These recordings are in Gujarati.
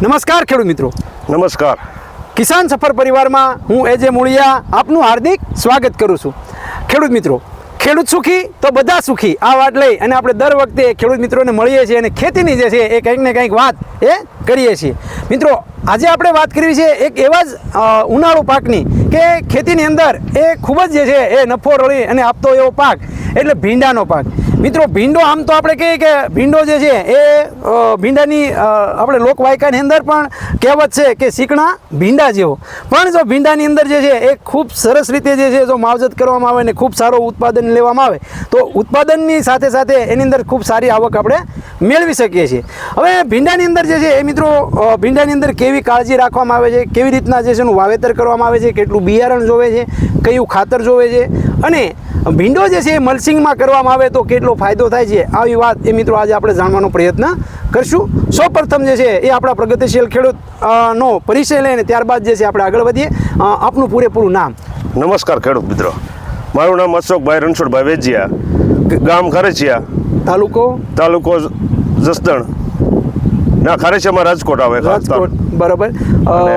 નમસ્કાર ખેડૂત મિત્રો. નમસ્કાર. કિસાન સફર પરિવારમાં હું એજે મૂળિયા આપનું હાર્દિક સ્વાગત કરું છું. ખેડૂત મિત્રો ખેડૂત સુખી તો બધા સુખી. આ વાત લઈ અને આપણે દર વખતે ખેડૂત મિત્રોને મળીએ છીએ અને ખેતીની જે છે એ કંઈક ને કંઈક વાત એ કરીએ છીએ. મિત્રો આજે આપણે વાત કરવી છે એક એવા જ ઉનાળુ પાકની કે ખેતીની અંદર એ ખૂબ જ જે છે એ નફો રળી અને આપતો એવો પાક એટલે ભીંડાનો પાક. મિત્રો, ભીંડો આમ તો આપણે કહીએ કે ભીંડો જે છે એ ભીંડાની આપણે લોકવાયકાની અંદર પણ કહેવત છે કે શીકણા ભીંડા જેવો. પણ જો ભીંડાની અંદર જે છે એ ખૂબ સરસ રીતે જે છે જો માવજત કરવામાં આવે ને ખૂબ સારો ઉત્પાદન લેવામાં આવે, તો ઉત્પાદનની સાથે સાથે એની અંદર ખૂબ સારી આવક આપણે મેળવી શકીએ છીએ. હવે ભીંડાની અંદર જે છે એ મિત્રો ભીંડાની અંદર કેવી કાળજી રાખવામાં આવે છે, કેવી રીતના જે છે એનું વાવેતર કરવામાં આવે છે, કેટલું બિયારણ જોવે છે, કયું ખાતર જોવે છે, અને ભીંડો જે છે એ મલ્સિંગમાં કરવામાં આવે તો કેટલો ફાયદો થાય છે? આવી વાત એ મિત્રો આજે આપણે જાણવાનો પ્રયત્ન કરશું. સૌ પ્રથમ જે છે એ આપણા પ્રગતિશીલ ખેડૂત નો પરિચય લઈને ત્યારબાદ જે છે આપણે આગળ વધીએ. આપનું પૂરેપૂરું નામ. નમસ્કાર ખેડૂત મિત્રો. મારું નામ અશોકભાઈ રણછોડભાઈ વેજિયા. ગામ ખરેચિયા. તાલુકો? તાલુકો જસદણ. ના ખારેચિયામાં રાજકોટ આવે રાજકોટ બરાબર.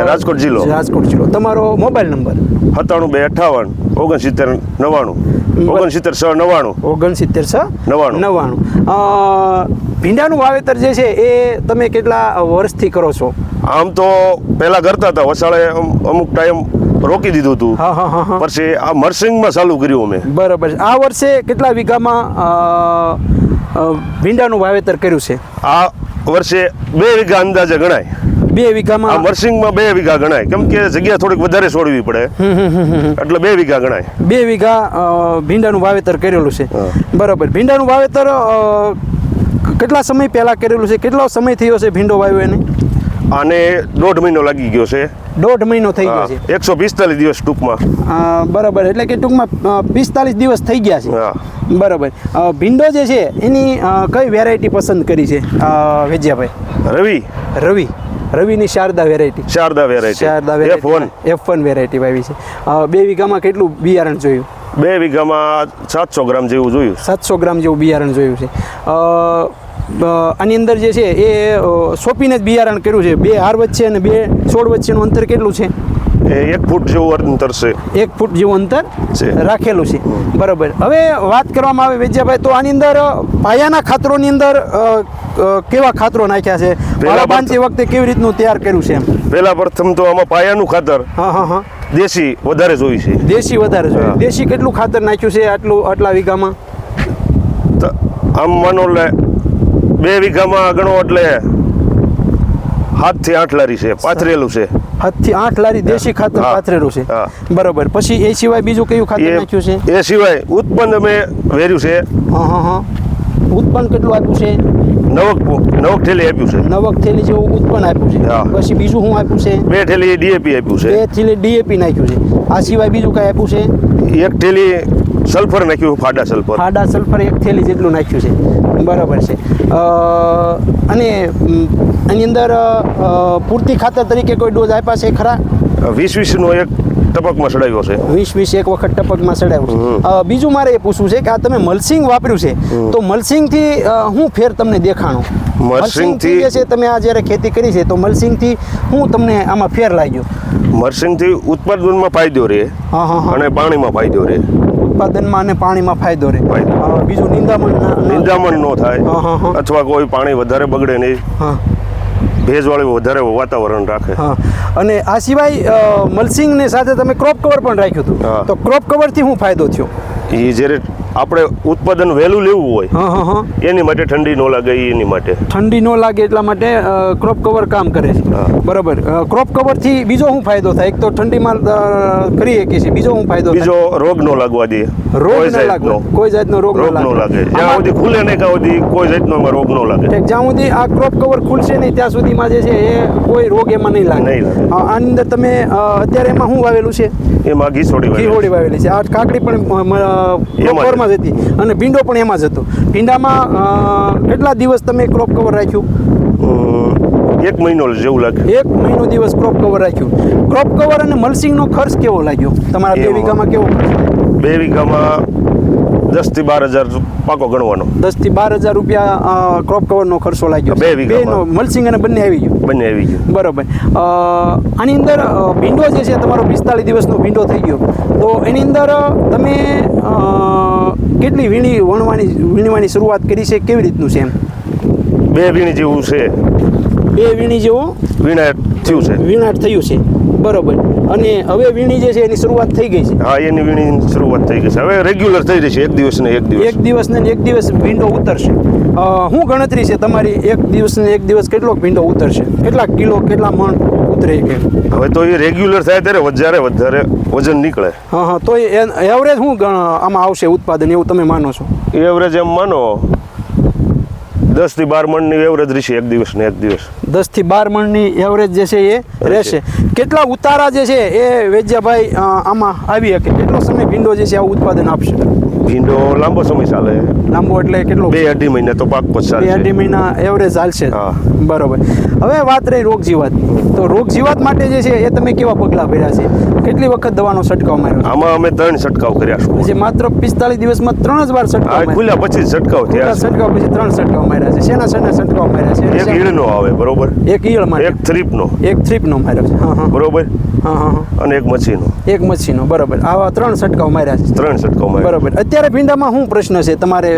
રાજકોટ જિલ્લો. રાજકોટ જિલ્લો. તમારો મોબાઈલ નંબર? સત્તાણું બે અઠ્ઠાવન ઓગણસિત્તેર નવ્વાણું. ઓગણસિત્તેર છ નવ્વાણું. ઓગણસિત્તેર છ નવ્વાણું. નવ્વાણું. ભીંડાનું વાવેતર જે છે એ તમે કેટલા વર્ષથી કરો છો? આમ તો પહેલાં કરતા હતા વસાળે અમુક ટાઈમ રોકી દીધું હતું. હા હા હા હા. પછી આ મર્સિંગમાં ચાલુ કર્યું અમે. બરાબર આ વર્ષે કેટલા વીઘામાં ભીંડાનું વાવેતર કર્યું છે? આ વર્ષે બે વીઘા અંદાજે ગણાય. બે આ વીઘામાં વર્ષિંગમાં બે વીઘા ગણાય. કેમ કે જગ્યા થોડીક વધારે છોડવી પડે. એટલે બે વીઘા ગણાય. બે વીઘા ભીંડાનું વાવેતર કરેલું છે. બરાબર. ભીંડાનું વાવેતર કેટલા સમય પહેલા કરેલું છે? કેટલો સમય થયો છે ભીંડો વાવ્યો એને? આને દોઢ મહિનો લાગી ગયો છે. દોઢ મહિનો થઈ ગયો છે. એકસો પિસ્તાલીસ દિવસ ટૂંકમાં. બરાબર. એટલે કે ટૂંકમાં પિસ્તાલીસ દિવસ થઈ ગયા છે. બરાબર. ભીંડો જે છે એની કઈ વેરાયટી પસંદ કરી છે વેજ્યાભાઈ? Ravi. Ravi. રવિની Sharda variety Sharda variety Sharda variety F one variety વાવી છે. બે વીઘામાં કેટલું બિયારણ જોયું? બે વીઘામાં સાતસો ગ્રામ જેવું જોયું. સાતસો ગ્રામ જેવું બિયારણ જોયું છે. આની અંદર જે છે એ સોંપીને જ બિયારણ કર્યું છે. બે હાર વચ્ચે અને બે છોડ વચ્ચેનું અંતર કેટલું છે? એક ફૂટ જેવું અંતર છે. એક ફૂટ જેવું અંતર. રાખેલું છે. બરાબર. હવે વાત કરવામાં આવે વેજ્યાભાઈ તો આની અંદર પાયાના ખાતરોની અંદર કેવા ખાતરો નાખ્યા છે? પાળા બાંધતી વખતે કેવી રીતનું તૈયાર કર્યું છે એમ? પહેલા પ્રથમ તો આમાં પાયાનું ખાતર હા હા હા. દેશી વધારે જોઈ છે. દેશી વધારે જોઈએ દેશી કેટલું ખાતર નાખ્યું છે આટલું આટલા વીઘામાં? આમ માનો લે બે વીઘામાં ગણો એટલે સાતથી આઠ લારી છે પાથરેલું છે. હાથથી આઠ લારી દેશી ખાતર. પાથરેલું છે. બરોબર. પછી એ સિવાય બીજું કયું ખાતર નાખ્યું છે? એ એ સિવાય ઉત્પન્ન અમે વેર્યું છે. હા હા હા. ઉત્પન્ન કેટલું આપ્યું છે? નવક નવક ઠેલી આપ્યું છે. નવક થેલી જેવું ઉત્પન્ન આપ્યું છે. પછી બીજું શું આપ્યું છે? બે થેલી ડીએપી આપ્યું બે છે થેલી ડીએપી નાખ્યું છે. આ સિવાય બીજું કઈ આપ્યું છે? એક ઠેલી સલ્ફર નાખ્યું ફાડા સલ્ફર ફાડા સલ્ફર એક થેલી જેટલું નાખ્યું છે. બરાબર છે. અને એની અંદર પૂરતી ખાતર તરીકે કોઈ ડોઝ આપ્યા છે ખરા? વીસ વીસ નો એક ટપકમાં ચડાવ્યો છે. વીસ વીસ એક વખત ટપકમાં ચડાવ્યો છે. બીજું મારે એ પૂછવું છે કે આ તમે મલસિંગ વાપર્યું છે તો મલસિંગથી હું ફેર તમને દેખાણો? મરસિંગ જે છે તમે આ જ્યારે ખેતી કરી છે તો મલસિંગથી હું તમને આમાં ફેર લાગ્યો મર્સિંગથી ઉત્પાદનમાં ફાયદો રહે અને પાણીમાં ફાયદો રહે. ઉત્પાદનમાં અને પાણીમાં ફાયદો રહે. બીજું નિંદામણ નિંદામણ ન થાય. અથવા કોઈ પાણી વધારે બગડે નહીં. હા. ભેજવાળું વધારે વાતાવરણ રાખે. હા. અને આ સિવાય મલસિંગની સાથે તમે ક્રોપ કવર પણ રાખ્યું હતું. હા. તો ક્રોપ કવરથી શું ફાયદો થયો? એ જ્યારે આપણે ઉત્પાદન વહેલું લેવું હોય હા હા હા. એની માટે ઠંડી ન લાગે એની માટે. ઠંડી ન લાગે એટલા માટે ક્રોપ કવર કામ કરે છે. બરાબર. ક્રોપ કવરથી બીજો શું ફાયદો થાય? એક તો ઠંડીમાં કરી શકીએ છીએ. બીજો શું ફાયદો બીજો રોગ ન લાગવા દે. રોગ ન લાગે કોઈ જાતનો રોગ ન લાગે. જ્યાં સુધી ખુલે નહીં ત્યાં સુધી કોઈ જાતનો રોગ ન લાગે. જ્યાં સુધી આ ક્રોપ કવર ખુલશે નહીં ત્યાં સુધીમાં જે છે એ કોઈ રોગ એમાં નહીં લાગે. આની અંદર તમે અત્યારે એમાં શું વાવેલું છે? એમાં ઘીસોડી ઘીસોડી વાવેલી છે. આ કાકડી પણ મ- મ- એમાં જ. હતી અને ભીંડો પણ એમાં જ હતો. ભીંડામાં કેટલા દિવસ તમે ક્રોપ કવર રાખ્યું? એક મહિનો જેવું લાગે. એક મહિનો દિવસ ક્રોપ કવર રાખ્યું. ક્રોપ કવર અને મલ્સિંગનો ખર્ચ કેવો લાગ્યો? તમારા બે વીઘામાં કેવો બે વીઘામાં દસથી બાર હજાર પાકો ગણવાનો. દસથી બાર હજાર રૂપિયા ક્રોપ કવરનો ખર્ચો લાગ્યો બે. મલસિંગ મલ્સિંગ અને બંને આવી ગયું. બંને આવી ગયું. બરોબર. આની અંદર ભીંડો જે છે તમારો પિસ્તાળીસ દિવસનો ભીંડો થઈ ગયો. તો એની અંદર તમે કેટલી વીણી વણવાની વીણવાની શરૂઆત કરી છે? કેવી રીતનું છે એમ? બે વીણી જેવું છે. બે વીણી જેવું વીણાટ થયું છે. વીણાટ થયું છે. બરોબર. અને હવે વીણી જે છે એની શરૂઆત થઈ ગઈ છે. હા એની વીણી શરૂઆત થઈ ગઈ છે. હવે રેગ્યુલર થઈ રહી છે એક દિવસ ને એક દિવસ. એક દિવસ ને એક દિવસ ભીંડો ઉતરશે. હું શું ગણતરી છે તમારી એક દિવસ ને એક દિવસ કેટલો ભીંડો ઉતરશે? કેટલા કિલો કેટલા મણ ઉતરે કે હવે તો એ રેગ્યુલર થાય ત્યારે વધારે વધારે વજન નીકળે. હા હા તો એવરેજ શું આમાં આવશે ઉત્પાદન એવું તમે માનો છો? એવરેજ એમ માનો. દસથી બાર મણની એવરેજ રહેશે એક દિવસ ને એક દિવસ. દસથી બાર મણની એવરેજ જે છે એ રહેશે. કેટલા ઉતારા જે છે એ વેજ્યાભાઈ આમાં આવી શકે? કેટલો સમય ભીંડો જે છે આ ઉત્પાદન આપશે? ભીંડો લાંબો સમય ચાલે. લાંબો એટલે કેટલો? બે અઢી મહિને તો પાક બે અઢી મહિના એવરેજ ચાલશે. બરોબર. હવે વાત રહી રોગ જીવાત તો રોગ જીવાત માટે જે છે એ તમે કેવા પગલાં ભર્યા છે? કેટલી વખત દવાનો છંટકાવ માર્યો આમાં અમે ત્રણ છંટકાવ કર્યા છે? જે માત્ર પિસ્તાલીસ દિવસમાં ત્રણ જ વાર છંટકાવ. ખુલ્યા પછી છંટકાવ થયા છંટકાવ પછી ત્રણ છંટકાવ માર્યા છે. શેના શેના છંટકાવ માર્યા છે? એક ઈળનો આવે બરોબર? એક ઈળ માટે એક થ્રીપનો. એક થ્રીપનો માર્યો છે. હા હા. બરોબર? હા હા અને એક મચ્છીનો એક મચ્છીનો બરોબર. આવા ત્રણ છંટકાવ માર્યા છે. ત્રણ છંટકાવ માર્યા. બરોબર. અત્યારે ભીંડામાં શું પ્રશ્ન છે? તમારે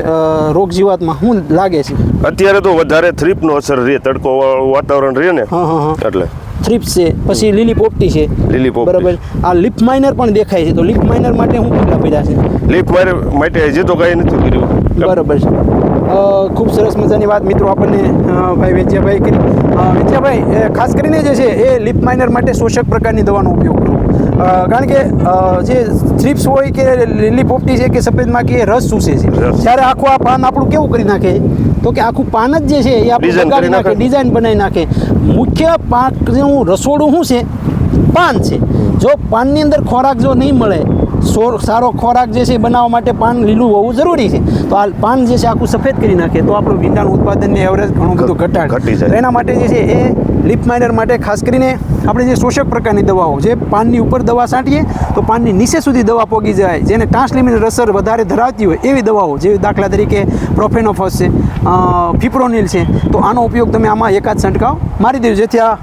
રોગ જીવાતમાં શું લાગે છે? અત્યારે તો વધારે થ્રીપનો અસર રહે તડકો વાતાવરણ રહે ને. એટલે. થ્રીપ્સ છે પછી લીલી પોપટી છે. લીલી પોપટી. બરાબર. આ લિપ માઇનર પણ દેખાય છે. તો લિપ માઇનર માટે હું કેટલા ભર્યા છે? લિપ માઇનર માટે હજી તો કંઈ નથી કર્યું. બરાબર છે. ખૂબ સરસ મજાની વાત મિત્રો આપણને ભાઈ વેચ્યાભાઈ કરી. વેચ્યાભાઈ ખાસ કરીને જે છે એ લિપ માઇનર માટે શોષક પ્રકારની દવાનો ઉપયોગ કરો. અ, કારણ કે જે થ્રીપ્સ હોય કે લીલી પોપટી છે કે સફેદ માખી એ રસ ચૂસે છે જ્યારે આખું આ પાન આપણું કેવું કરી નાખે? તો કે આખું પાન જ જે છે એ આપણે બગાડી નાખે. ડિઝાઇન બનાવી નાખે. મુખ્ય પાકનું રસોડું શું છે? પાન છે. જો પાનની અંદર ખોરાક જો નહીં મળે સારો ખોરાક જે છે એ બનાવવા માટે પાન લીલું હોવું જરૂરી છે. તો આ પાન જે છે આખું સફેદ કરી નાખે તો આપણું ભીંડાનું ઉત્પાદનની એવરેજ ઘણું બધું ઘટાડે. એના માટે જે છે એ લીપ માઇનર માટે ખાસ કરીને આપણે જે શોષક પ્રકારની દવાઓ, જે પાનની ઉપર દવા છાંટીએ, તો પાનની નીચે સુધી દવા પોગી જાય. જેને ટ્રાન્સલિમિનલ અસર વધારે ધરાવતી હોય એવી દવાઓ, જેવી દાખલા તરીકે પ્રોફેનોફોસ છે ફિપ્રોનિલ છે, તો આનો ઉપયોગ તમે આમાં એકાદ છંટકાવ મારી દેજો. જેથી આ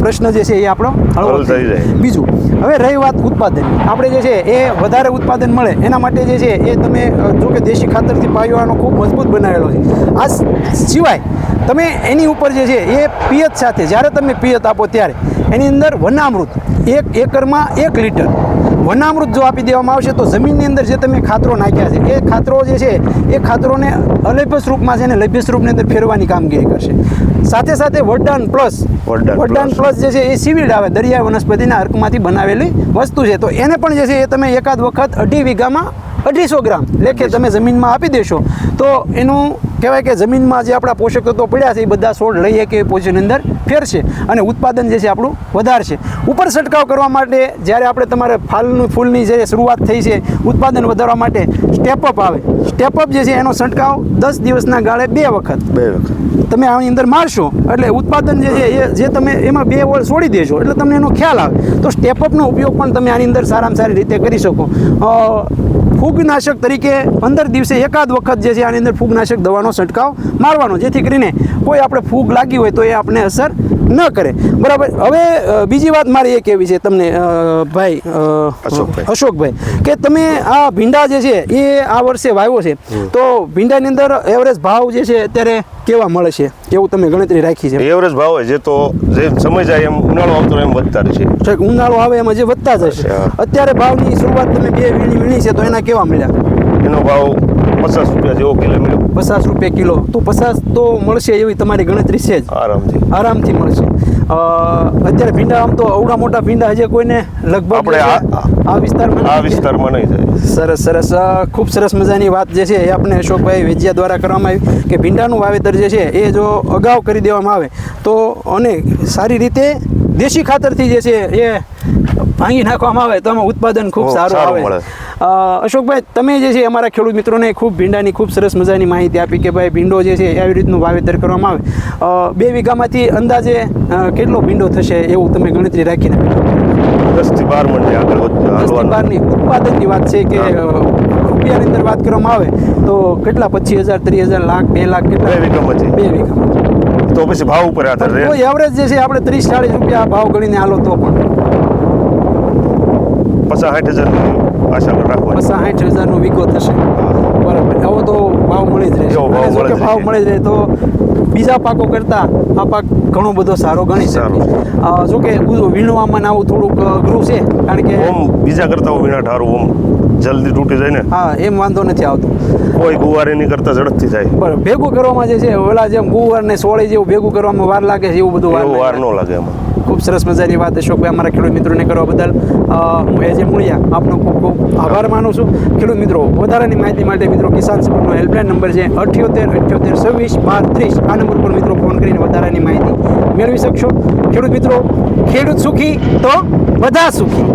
પ્રશ્ન જે છે એ આપણો હળવો થઈ જાય. બીજું હવે રહી વાત ઉત્પાદન આપણે જે છે એ વધારે ઉત્પાદન મળે એના માટે જે છે એ તમે જો કે દેશી ખાતરથી પાયોવાનો ખૂબ મજબૂત બનાવેલો છે. આ સિવાય તમે એની ઉપર જે છે એ પિયત સાથે જ્યારે તમે પિયત આપો ત્યારે એની અંદર વનામૃત એક એકરમાં એક લીટર વનામૃત જો આપી દેવામાં આવશે તો જમીનની અંદર જે તમે ખાતરો નાખ્યા છે એ ખાતરો જે છે એ ખાતરોને અલભ્ય રૂપમાં છે ને લભ્ય સ્વરૂપની અંદર ફેરવાની કામગીરી કરશે. સાથે સાથે વડદાન પ્લસ વડદાન પ્લસ. જે છે એ સીવીડ આવે દરિયા વનસ્પતિના અર્કમાંથી બનાવેલી વસ્તુ છે. તો એને પણ જે છે એ તમે એકાદ વખત અઢી વીઘામાં અઢીસો ગ્રામ. લેખે તમે જમીનમાં આપી દેશો. તો એનું કહેવાય કે જમીનમાં જે આપણા પોષક તત્વો પડ્યા છે એ બધા છોડ લઈએ કે પોઝિશન અંદર ફેરશે અને ઉત્પાદન જે છે આપણું વધારશે. ઉપર છંટકાવ કરવા માટે જ્યારે આપણે તમારે ફાલનું ફૂલની જે શરૂઆત થઈ છે ઉત્પાદન વધારવા માટે સ્ટેપઅપ આવે. સ્ટેપઅપ જે છે એનો છંટકાવ દસ દિવસના ગાળે બે વખત. બે વખત. તમે આની અંદર મારશો એટલે ઉત્પાદન જે છે એ જે તમે એમાં બે વળ છોડી દેશો એટલે તમને એનો ખ્યાલ આવે. તો સ્ટેપઅપનો ઉપયોગ પણ તમે આની અંદર સારામાં સારી રીતે કરી શકો. ફૂગનાશક તરીકે પંદર દિવસે એકાદ વખત જે છે આની અંદર ફૂગનાશક દવાનો છંટકાવ મારવાનો, જેથી કરીને કોઈ આપણે ફૂગ લાગી હોય તો એ આપણે અસર ન કરે. બરાબર. હવે બીજી વાત મારી એ કહેવી છે તમને ભાઈ અશોકભાઈ. કે તમે આ ભીંડા જે છે એ આ વર્ષે વાવ્યો છે. તો ભીંડાની અંદર એવરેજ ભાવ જે છે અત્યારે કેવા મળે છે? એવું તમે ગણતરી રાખી છે. એવરેજ ભાવ હોય જે તો જે સમય જાય એમ ઉનાળો આવતો એમ વધતા રહેશે ઉનાળો આવે એમાં જે વધતા જશે અત્યારે ભાવની શરૂઆત તમે બે વીણી વીણી છે તો એના કેવા મળ્યા? એનો ભાવ પચાસ રૂપિયા જેવો કિલો મળ્યો. પચાસ રૂપિયા કિલો. તો પચાસ તો મળશે એવી તમારી ગણતરી છે જ. આરામથી. આરામથી મળશે. અત્યારે ભીંડા આમ તો અવડા મોટા ભીંડા હજી કોઈને લગભગ આપણે આ- વિસ્તારમાં આ વિસ્તારમાં નહીં જાય. સરસ સરસ. ખૂબ સરસ મજાની વાત જે છે એ આપણે અશોકભાઈ વેજિયા દ્વારા કરવામાં આવી કે ભીંડાનું વાવેતર જે છે એ જો અગાઉ કરી દેવામાં આવે તો અને સારી રીતે દેશી ખાતરથી જે છે એ ભાંગી નાખવામાં આવે તો આમાં ઉત્પાદન ખૂબ સારું આવે. અશોકભાઈ તમે જે છે અમારા ખેડૂત મિત્રોને ખૂબ ભીંડાની ખૂબ સરસ મજાની માહિતી આપી કે ભાઈ ભીંડો જે છે આવી રીતનું વાવેતર કરવામાં આવે. બે વીઘામાંથી અંદાજે કેટલો ભીંડો થશે એવું તમે ગણતરી રાખીને દસ બાર મણ આગળ દસથી બારની ઉત્પાદનની વાત છે કે રૂપિયાની અંદર વાત કરવામાં આવે તો કેટલા પચીસ હજાર ત્રીસ હજાર લાખ બે લાખ બે કેટલા? વીઘામાં છે બે વીઘામાં તો પછી ભાવ ઉપર આધાર એવરેજ જે છે આપણે ત્રીસ ચાળીસ રૂપિયા ભાવ ગણીને હાલો તો પણ. પચાસ સાઠ હજારની આશા રાખવાની. પચાસ સાઠ હજારનો વીઘો થશે. બરાબર. આવો તો ભાવ મળી જ રહેશે. ભાવ મળે જ રહે તો બીજા પાકો કરતાં આ પાક ઘણો બધો સારો ગણી સારો. જો કે વીણવામાં આવું થોડુંક અઘરું છે? કારણ કે બીજા કરતા વિના ઠારું ઓમ. જલ્દી તૂટી જાય ને. હા એમ વાંધો નથી આવતો. કોઈ ગુવારે નહીં કરતા ઝડપથી જાય. બરાબર. ભેગું કરવામાં જે છે ઓલા જેમ ગુવાર ને સોળે જેવું ભેગું કરવામાં વાર લાગે છે એવું બધું વાર ન લાગે એમાં. ખૂબ સરસ મજાની વાત અશોકભાઈ અમારા ખેડૂત મિત્રોને કરવા બદલ. હું હું એ મૂળિયા આપનો ખૂબ ખૂબ આભાર માનું છું. ખેડૂત મિત્રો, વધારાની માહિતી માટે મિત્રો કિસાન સપોર્ટનો હેલ્પલાઇન નંબર છે અઠ્યોતેર અઠ્યોતેર, છવ્વીસ, બાર, ત્રીસ. આ નંબર પર મિત્રો ફોન કરીને વધારાની માહિતી મેળવી શકશો. ખેડૂત મિત્રો, ખેડૂત સુખી તો બધા સુખી.